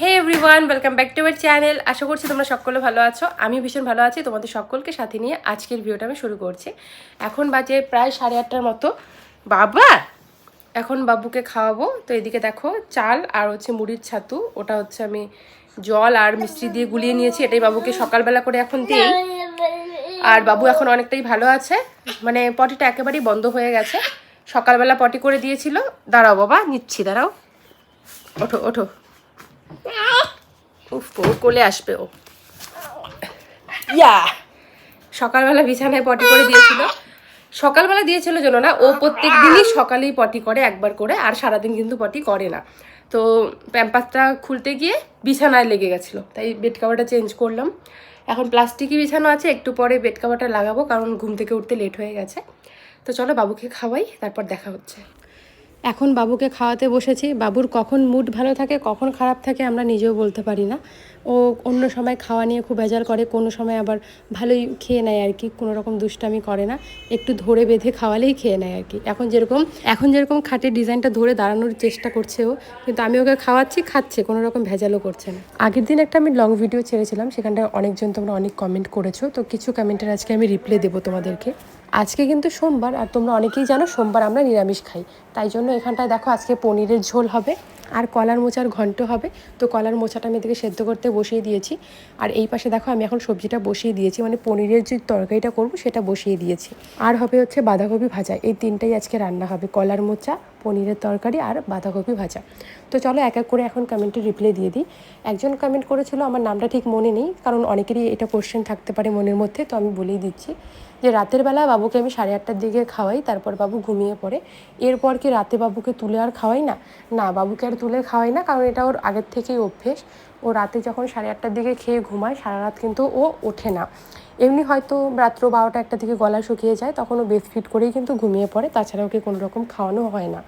Hey everyone welcome back to our channel আশা করছি তোমরা সকলে ভালো আছো। আমি ভীষণ ভালো আছি, তোমাদের সকলকে সাথে নিয়ে আজকের ভিডিওটা আমি শুরু করছি। এখন বাজে প্রায় সাড়ে আটটার মতো। বাবা, এখন বাবুকে খাওয়াবো। তো এদিকে দেখো, চাল আর হচ্ছে মুড়ির ছাতু, ওটা হচ্ছে আমি জল আর মিষ্টি দিয়ে গুলিয়ে নিয়েছি, এটাই বাবুকে সকালবেলা করে এখন দিই। আর বাবু এখন অনেকটাই ভালো আছে মানে পটিটা একেবারেই বন্ধ হয়ে গেছে। সকালবেলা পটি করে দিয়েছিল। দাঁড়াও বাবা, নিচ্ছি, দাঁড়াও। ওঠো ওঠো। উফ ও কোলে আসবে ও। ইয়া! সকালবেলা বিছানায় পটি করে দিয়েছিল। সকালবেলা দিয়েছিল জন্য না, ও প্রত্যেক দিনই সকালেই পটি করে একবার করে, আর সারাদিন কিন্তু পটি করে না। তো প্যাম্পাসটা খুলতে গিয়ে বিছানায় লেগে গেছিল, তাই বেড কাভারটা চেঞ্জ করলাম। এখন প্লাস্টিকই বিছানো আছে, একটু পরে বেড কাভারটা লাগাবো, কারণ ঘুম থেকে উঠতে লেট হয়ে গেছে। তো চলো বাবুকে খাওয়াই, তারপর দেখা হচ্ছে। এখন বাবুকে খাওয়াতে বসেছি। বাবুর কখন মুড ভালো থাকে, কখন খারাপ থাকে আমরা নিজেও বলতে পারি না। ও অন্য সময় খাওয়া নিয়ে খুব বেজার করে, কোনো সময় আবার ভালোই খেয়ে নেয় আর কি, কোনো রকম দুষ্টামি করে না। একটু ধরে বেঁধে খাওয়ালেই খেয়ে নেয় আর কি। এখন যেরকম এখন যেরকম খাটের ডিজাইনটা ধরে দাঁড়ানোর চেষ্টা করছে ও, কিন্তু আমি ওকে খাওয়াচ্ছি, খাচ্ছে, কোনো রকম ভেজালও করছে না। আগের দিন একটা আমি লং ভিডিও ছেড়েছিলাম, সেখানটায় অনেকজন তোমরা অনেক কমেন্ট করেছ, তো কিছু কমেন্টের আজকে আমি রিপ্লাই দেবো তোমাদেরকে। আজকে কিন্তু সোমবার, আর তোমরা অনেকেই জানো সোমবার আমরা নিরামিষ খাই। তাই জন্য এখানটায় দেখো আজকে পনিরের ঝোল হবে, আর কলার মোচার ঘন্ট হবে। তো কলার মোচাটা আমি এদিকে সেদ্ধ করতে বসিয়ে দিয়েছি, আর এই পাশে দেখো আমি এখন সবজিটা বসিয়ে দিয়েছি মানে পনিরের যে তরকারিটা করব সেটা বসিয়ে দিয়েছি। আর হবে হচ্ছে বাঁধাকপি ভাজা, এই তিনটাই আজকে রান্না হবে, কলার মোচা পনিরের তরকারি আর বাঁধাকপি ভাজা। তো চলো এক এক করে এখন কমেন্টে রিপ্লাই দিয়ে দিই। একজন কমেন্ট করেছিল, আমার নামটা ঠিক মনে নেই, কারণ অনেকেরই এটা কোশ্চেন থাকতে পারে মনের মধ্যে, তো আমি বলেই দিচ্ছি যে রাতের বেলা বাবুকে আমি সাড়ে আটটার দিকে খাওয়াই, তারপর বাবু ঘুমিয়ে পড়ে। এরপর কি রাতে বাবুকে তুলে আর খাওয়াই না? না, বাবুকে আর তুলে খাওয়াই না, কারণ এটা ওর আগের থেকেই অভ্যেস। ও রাতে যখন সাড়ে আটটার দিকে খেয়ে ঘুমায়, সারা রাত কিন্তু ও ওঠে না। এমনি হয়তো রাত্র বারোটা একটা থেকে গলা শুকিয়ে যায় তখন ও ফিট করেই কিন্তু ঘুমিয়ে পড়ে তাছাড়া ওকে কোনো রকম খাওয়ানো হয় না।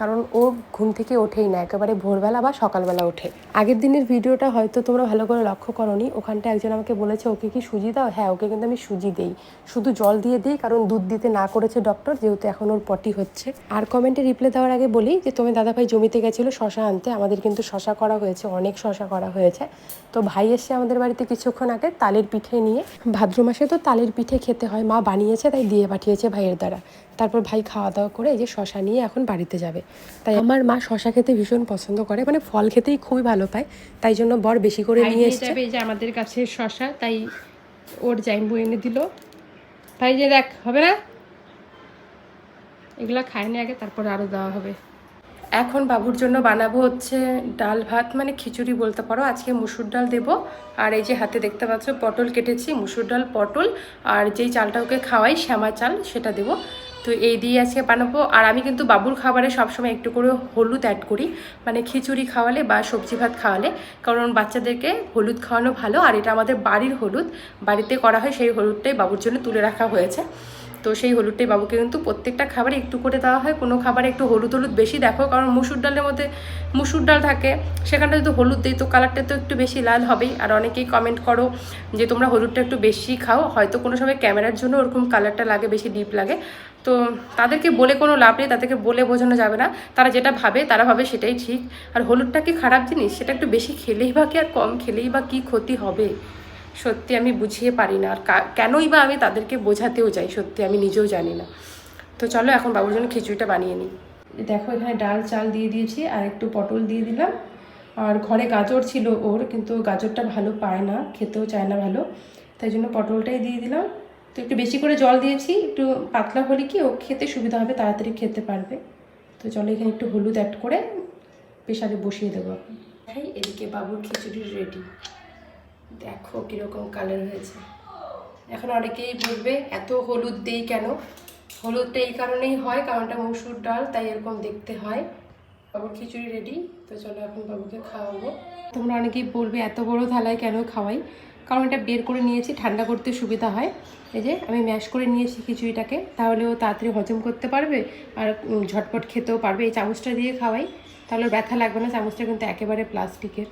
কারণ ও ঘুম থেকে ওঠেই না, একেবারে ভোরবেলা বা সকালবেলা ওঠে। আগের দিনের ভিডিওটা হয়তো তোমরা ভালো করে লক্ষ্য করনি ওখানটা একজন আমাকে বলেছে, ওকে কি সুজি দাও? হ্যাঁ ওকে কিন্তু আমি সুজি দেই। শুধু জল দিয়ে দিই, কারণ দুধ দিতে না করেছে ডক্টর যেহেতু এখন ওর পটি হচ্ছে। আর কমেন্টে রিপ্লাই দেওয়ার আগে বলি যে তুমি দাদাভাই জমিতে গেছিল শশা আনতে, আমাদের কিন্তু শশা করা হয়েছে, অনেক শশা করা হয়েছে। তো ভাই এসে আমাদের বাড়িতে কিছুক্ষণ আগে তালের পিঠে নিয়ে, ভাদ্র মাসে তো তালের পিঠে খেতে হয়, মা বানিয়েছে, তাই দিয়ে পাঠিয়েছে ভাইয়ের দ্বারা। তারপর ভাই খাওয়া দাওয়া করে এই যে শশা নিয়ে এখন বাড়িতে যাবে। তাই আমার মা শশা খেতে ভীষণ পছন্দ করে মানে ফল খেতেই খুবই ভালো পায় তাই জন্য বর বেশি করে নিয়ে এসেছে। যাবে যে আমাদের কাছে শশা তাই ওর জাইম্বু এনে দিল। ভাই যে দেখ হবে না? এগুলো খায়নি আগে তারপর আরও দেওয়া হবে। এখন বাবুর জন্য বানাবো হচ্ছে ডাল ভাত মানে খিচুড়ি বলতে পারো। আজকে মুসুর ডাল দেবো আর এই যে হাতে দেখতে পাচ্ছ পটল কেটেছি মুসুর ডাল পটল আর যেই চালটা ওকে খাওয়াই শ্যামা চাল সেটা দেবো। তো এই দিয়ে আজকে বানাবো। আর আমি কিন্তু বাবুর খাবারে সবসময় একটু করে হলুদ অ্যাড করি মানে খিচুড়ি খাওয়ালে বা সবজি ভাত খাওয়ালে, কারণ বাচ্চাদেরকে হলুদ খাওয়ানো ভালো। আর এটা আমাদের বাড়ির হলুদ, বাড়িতে করা হয় সেই হলুদটাই বাবুর জন্য তুলে রাখা হয়েছে। তো সেই হলুদটাই বাবুকে কিন্তু প্রত্যেকটা খাবারে একটু করে দেওয়া হয়। কোনো খাবারে একটু হলুদ হলুদ বেশি দেখো, কারণ মুসুর ডালের মধ্যে মুসুর ডাল থাকে সেখানটা যদি হলুদ দিই তো কালারটা তো একটু বেশি লাল হবেই। আর অনেকেই কমেন্ট করো যে তোমরা হলুদটা একটু বেশি খাও, হয়তো কোনো সময় ক্যামেরার জন্য ওরকম কালারটা লাগে, বেশি ডিপ লাগে। তো তাদেরকে বলে কোনো লাভ নেই, তাদেরকে বলে বোঝানো যাবে না। তারা যেটা ভাবে, তারা ভাবে সেটাই ঠিক। আর হলুদটা কি খারাপ জিনিস? সেটা একটু বেশি খেলেই বা কি আর কম, খেলেই বা কি ক্ষতি হবে? সত্যি আমি বুঝিয়ে পারি না। আর কেনই বা আমি তাদেরকে বোঝাতেও যাই, সত্যি আমি নিজেও জানি না। তো চলো এখন বাবুর জন্য খিচুড়িটা বানিয়ে নিই। দেখো এখানে ডাল, চাল দিয়ে দিয়েছি, আর একটু পটল দিয়ে দিলাম। আর ঘরে গাজর ছিল ওর, কিন্তু গাজরটা ভালো পায় না, খেতেও চায় না ভালো। তাই জন্য পটলটাই দিয়ে দিলাম। তো একটু বেশি করে জল দিয়েছি একটু পাতলা হলে কি ও খেতে সুবিধা হবে তাড়াতাড়ি খেতে পারবে। তো চলো এখানে একটু হলুদ অ্যাড করে প্রেশারে বসিয়ে দেবো এখন। এদিকে বাবুর খিচুড়ি রেডি দেখো কীরকম কালার হয়েছে। এখন অনেকেই বলবে এত হলুদ দেই কেন? হলুদটা এই কারণেই হয় কারণটা মসুর ডাল তাই এরকম দেখতে হয়। বাবুর খিচুড়ি রেডি তো চলো এখন বাবুকে খাওয়াবো। তোমরা অনেকেই বলবে এত বড় থালায় কেন খাওয়াই? কারণ এটা বের করে নিয়েছি, ঠান্ডা করতে সুবিধা হয়। এই যে আমি ম্যাশ করে নিয়েছি খিচুড়িটাকে তাহলে ও তাড়াতাড়ি হজম করতে পারবে আর ঝটপট খেতেও পারবে। এই চামচটা দিয়ে খাওয়াই, তাহলে ব্যথা লাগবে না, চামচটা কিন্তু একেবারে প্লাস্টিকের।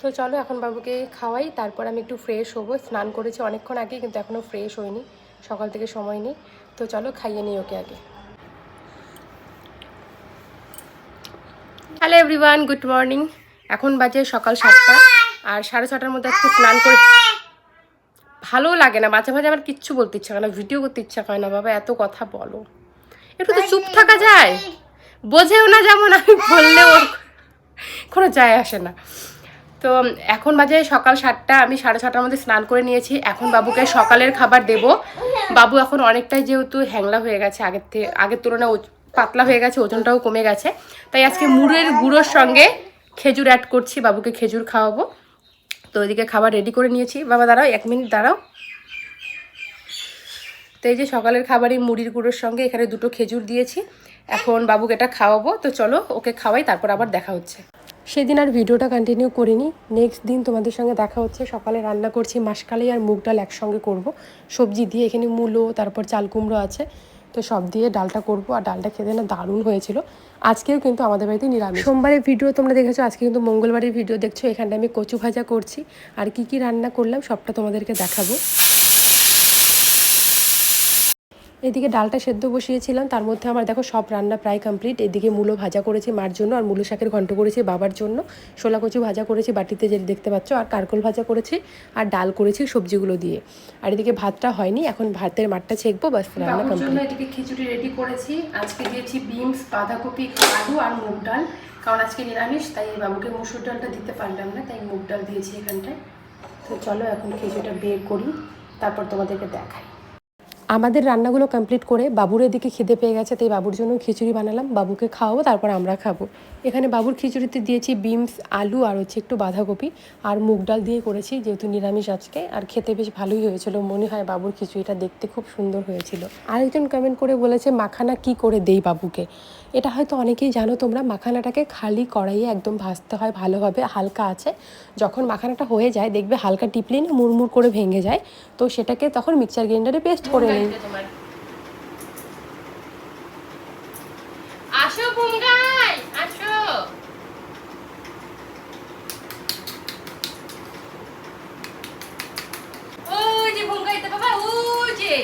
তো চলো, এখন বাবুকে খাওয়াই, তারপর আমি একটু ফ্রেশ হব। স্নান করেছি অনেকক্ষণ আগে, কিন্তু এখনও ফ্রেশ হইনি, সকাল থেকে সময় নেই। তো চলো, খাইয়ে নিই ওকে আগে। হ্যালো এভরিওয়ান গুড মর্নিং এখন বাজে সকাল সাতটা। আর সাড়ে ছটার মধ্যে আজকে স্নান করে ভালো লাগে না, মাঝে মাঝে আমার কিচ্ছু বলতে ইচ্ছা করে না, ভিডিও করতে ইচ্ছা করে না, বাবা, এত কথা বলো। একটু তো চুপ থাকা যায়। বোঝেও না যেমন আমি বললেও কোনো যায় আসে না। তো এখন বাজে সকাল সাতটা, আমি সাড়ে ছটার মধ্যে স্নান করে নিয়েছি। এখন বাবুকে সকালের খাবার দেব। বাবু এখন অনেকটাই যেহেতু হ্যাংলা হয়ে গেছে, আগের থেকে আগের তুলনায় পাতলা হয়ে গেছে, ওজনটাও কমে গেছে। তাই আজকে মুড়ের গুঁড়োর সঙ্গে খেজুর অ্যাড করছি, বাবুকে খেজুর খাওয়াবো। তো ওইদিকে খাবার রেডি করে নিয়েছি। বাবা, দাঁড়াও, এক মিনিট দাঁড়াও। তো এই যে সকালের খাবারই মুড়ির গুঁড়োর সঙ্গে এখানে দুটো খেজুর দিয়েছি। এখন বাবুকে এটা খাওয়াবো। তো চলো, ওকে খাওয়াই, তারপর আবার দেখা হচ্ছে। সেদিন আর ভিডিওটা কন্টিনিউ করিনি। নেক্সট দিন তোমাদের সঙ্গে দেখা হচ্ছে। সকালে রান্না করছি মাসকালাই আর মুগ ডাল একসঙ্গে করব। সবজি দিয়ে এখানে মূলো, তারপর চাল কুমড়ো আছে। তো সব দিয়ে ডালটা করব আর ডালটা খেতে না দারুণ হয়েছিল। আজকেও কিন্তু আমাদের বাড়িতে নিরামিষ। সোমবারের ভিডিও তোমরা দেখেছ, আজকে কিন্তু মঙ্গলবারের ভিডিও দেখছ, এখানটা আমি কচু ভাজা করছি। আর কি কি রান্না করলাম সবটা তোমাদেরকে দেখাবো। এদিকে ডালটা সেদ্ধ বসিয়েছিলাম তার মধ্যে আমার দেখো সব রান্না প্রায় কমপ্লিট এদিকে মূলো ভাজা করেছি মার জন্য আর মূলো শাকের ঘন্ট করেছি বাবার জন্য। শোলা কচু ভাজা করেছি বাটিতে যে দেখতে পাচ্ছ আর কারকল ভাজা করেছি আর ডাল করেছি সবজিগুলো দিয়ে। আর এদিকে ভাতটা হয়নি এখন ভাতের মাঠটা ছেঁকবো বাস রান্না কমপ্লিট এদিকে খিচুড়ি রেডি করেছি। আজকে দিয়েছি বিনস বাঁধাকপি আলু আর মুগ ডাল। কারণ আজকে নিরামিষ তাই বাবুকে মুসুর ডালটা দিতে পারলাম না তাই মুগ ডাল দিয়েছি এখানটায়। তো চলো এখন খিচুড়িটা বের করি তারপর তোমাদেরকে দেখাই। আমাদের রান্নাগুলো কমপ্লিট করে বাবুর এদিকে খিদে পেয়ে গেছে, তাই বাবুর জন্য খিচুড়ি বানালাম। বাবুকে খাওয়াবো, তারপর আমরা খাব। এখানে বাবুর খিচুড়িতে দিয়েছি বিনস, আলু, আর হচ্ছে একটু বাঁধাকপি। আর মুগ ডাল দিয়ে করেছি, যেহেতু নিরামিষ আজকে। আর খেতে বেশ ভালোই হয়েছিল, মনে হয় বাবুর খিচুড়িটা দেখতে খুব সুন্দর হয়েছিল। আরেকজন কমেন্ট করে বলেছে, মাখানা কি করে দেই বাবুকে? এটা হয়তো অনেকেই জানো তোমরা, মাখানাটাকে খালি কড়াইয়ে একদম ভাজতে হয়, ভালোভাবে হালকা আছে। যখন মাখানাটা হয়ে যায়, দেখবে হালকা টিপলি না মুড়মুড় করে ভেঙে যায়। তো সেটাকে তখন মিক্সার গ্রাইন্ডারে পেস্ট করে নিই আসো বুঙ্গাই আসো ওই যে বুঙ্গাইতে বাবা ওই যে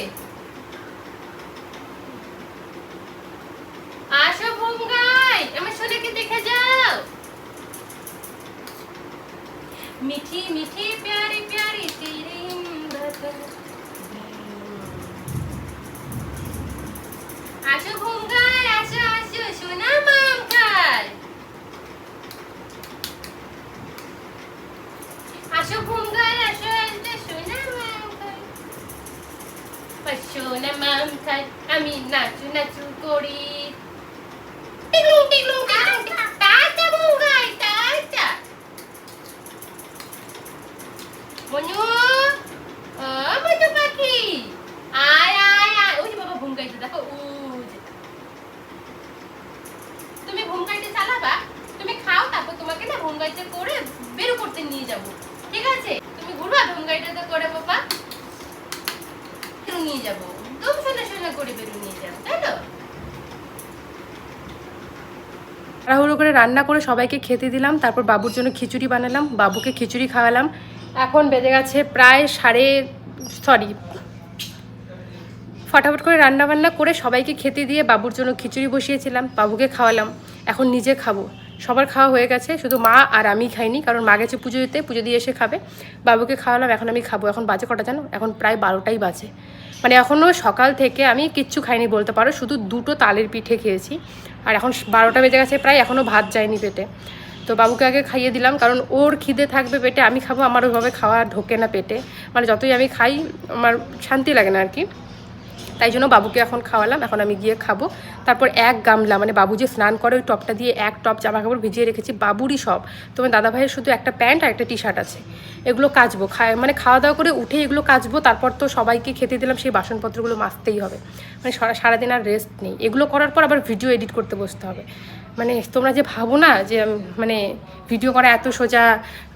আসো বুঙ্গাই আমার সোনাকে দেখে যাও মিঠি মিঠি প্যারি প্যারি তেরি বাতা আসো ভুঙ্গাই আসো আসো সোনা মাম খাই আসো ভুঙ্গাই আসো আসো সোনা মাম খাই সোনা মাম খাই আমি নাচু নাচু করি। তুমি ভুঙ্গাইতে চালাবা, তুমি খাও, তারপর তোমাকে না ভুঙ্গাইতে করে বেরু করতে নিয়ে যাব। ঠিক আছে? তুমি ঘুরবা ভুঙ্গাইটাতে করে বাবা, নিয়ে যাব। তাড়াহুড়ো করে রান্না করে সবাইকে খেতে দিলাম, তারপর বাবুর জন্য খিচুড়ি বানালাম, বাবুকে খিচুড়ি খাওয়ালাম। এখন বেজে গেছে প্রায় সাড়ে সরি ফটাফট করে রান্না বান্না করে সবাইকে খেতে দিয়ে বাবুর জন্য খিচুড়ি বসিয়েছিলাম, বাবুকে খাওয়ালাম। এখন নিজে খাব। সবার খাওয়া হয়ে গেছে, শুধু মা আর আমি খাইনি, কারণ মা গেছে পুজো দিতে পুজো দিয়ে এসে খাবে। বাবুকে খাওয়ালাম, এখন আমি খাব। এখন বাজে কটা জানো? এখন প্রায় বারোটাই বাজে। মানে এখনও সকাল থেকে আমি কিচ্ছু খাইনি বলতে পারো, শুধু দুটো তালের পিঠে খেয়েছি। আর এখন বারোটা বেজে গেছে, প্রায় এখনও ভাত যায়নি পেটে। তো বাবুকে আগে খাইয়ে দিলাম, কারণ ওর খিদে থাকবে পেটে, আমি খাব, আমার ওইভাবে খাওয়া ঢোকে না পেটে। মানে যতই আমি খাই, আমার শান্তি লাগে না আর কি। তাই জন্য বাবুকে এখন খাওয়ালাম, এখন আমি গিয়ে খাব। তারপর এক গামলা মানে বাবু যে স্নান করে ওই টপটা দিয়ে এক টপ জামা কাপড় ভিজিয়ে রেখেছি, বাবুরই সব। তোমার দাদা ভাইয়ের শুধু একটা প্যান্ট আর একটা টি শার্ট আছে। এগুলো কাচবো খায় মানে খাওয়া দাওয়া করে উঠে এগুলো কাচবো, তারপর তো সবাইকে খেতে দিলাম, সেই বাসনপত্রগুলো মাজতেই হবে। মানে সারা, সারাদিন আর রেস্ট নেই। এগুলো করার পর আবার ভিডিও এডিট করতে বসতে হবে। মানে তোমরা যে ভাবো না যে মানে ভিডিও করা এত সোজা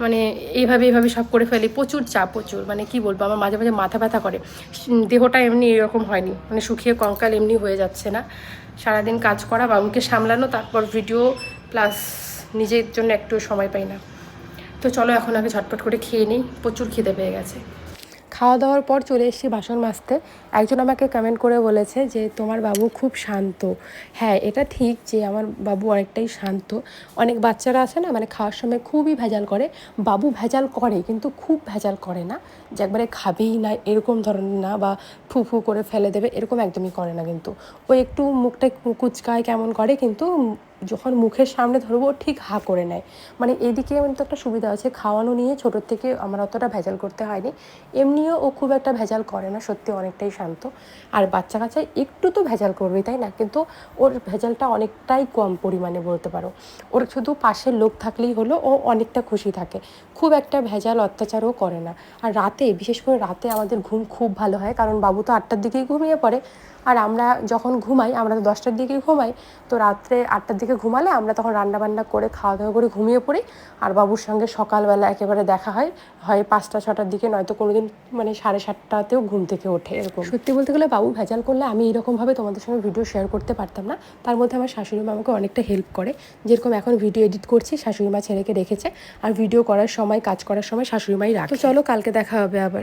মানে এইভাবে এইভাবে সব করে ফেলি, প্রচুর চাপ, প্রচুর। মানে কি বলব, আমার মাঝে মাঝে মাথা ব্যথা করে। দেহটা এমনি এরকম হয়নি। মানে শুকিয়ে কঙ্কাল এমনি হয়ে যাচ্ছে না। সারাদিন কাজ করা, বাবুকে সামলানো, তারপর ভিডিও প্লাস নিজের জন্য একটু সময় পাই না। তো চলো এখন আগে ঝটপট করে খেয়ে নিই। প্রচুর খিদে পেয়ে গেছে। খাওয়া দাওয়ার পর চলে এসেছি বাসন মাজতে। একজন আমাকে কমেন্ট করে বলেছে যে, তোমার বাবু খুব শান্ত। হ্যাঁ এটা ঠিক যে আমার বাবু অনেকটাই শান্ত। অনেক বাচ্চারা আছে না মানে খাওয়ার সময় খুবই ভেজাল করে। বাবু ভেজাল করে, কিন্তু খুব ভেজাল করে না। যে একবারে খাবেই না, এরকম ধরনের না বা ফু ফু করে ফেলে দেবে, এরকম একদমই করে না কিন্তু। ও একটু মুখটা কুচকায় কেমন করে, কিন্তু যখন মুখের সামনে ধরবো ঠিক হা করে নেয়। মানে এদিকে তো একটা সুবিধা আছে, খাওয়ানো নিয়ে ছোটোর থেকে আমার অতটা ভেজাল করতে হয়নি। এমনিও ও খুব একটা ভেজাল করে না, সত্যি অনেকটাই শান্ত। আর বাচ্চা কাচ্চা একটু তো ভেজাল করবে, তাই না? কিন্তু ওর ভেজালটা অনেকটাই কম পরিমাণে বলতে পারো। ওর শুধু পাশের লোক থাকলেই হলো, ও অনেকটা খুশি থাকে। খুব একটা ভেজাল অত্যাচারও করে না। আর রাতে, বিশেষ করে রাতে আমাদের ঘুম খুব ভালো হয়, কারণ বাবু তো আটটার দিকেই ঘুমিয়ে পড়ে। আর আমরা যখন ঘুমাই আমরা তো দশটার দিকেই ঘুমাই তো রাত্রে আটটার দিকে ঘুমালে আমরা তখন রান্না বান্না করে খাওয়া দাওয়া করে ঘুমিয়ে পড়ি। আর বাবুর সঙ্গে সকালবেলা একেবারে দেখা হয় হয় পাঁচটা ছটার দিকে নয়তো কোনোদিন মানে সাড়ে সাতটাতেও ঘুম থেকে ওঠে এরকম। সত্যি বলতে গেলে বাবু ভেজাল করলে আমি এরকমভাবে তোমাদের সঙ্গে ভিডিও শেয়ার করতে পারতাম না। তার মধ্যে আমার শাশুড়ি মা আমাকে অনেকটা হেল্প করে। যেরকম এখন ভিডিও এডিট করছি শাশুড়ি মা ছেলেকে রেখেছে। আর ভিডিও করার সময় কাজ করার সময় শাশুড়ি মাই রাখে। চলো কালকে দেখা হবে আবার।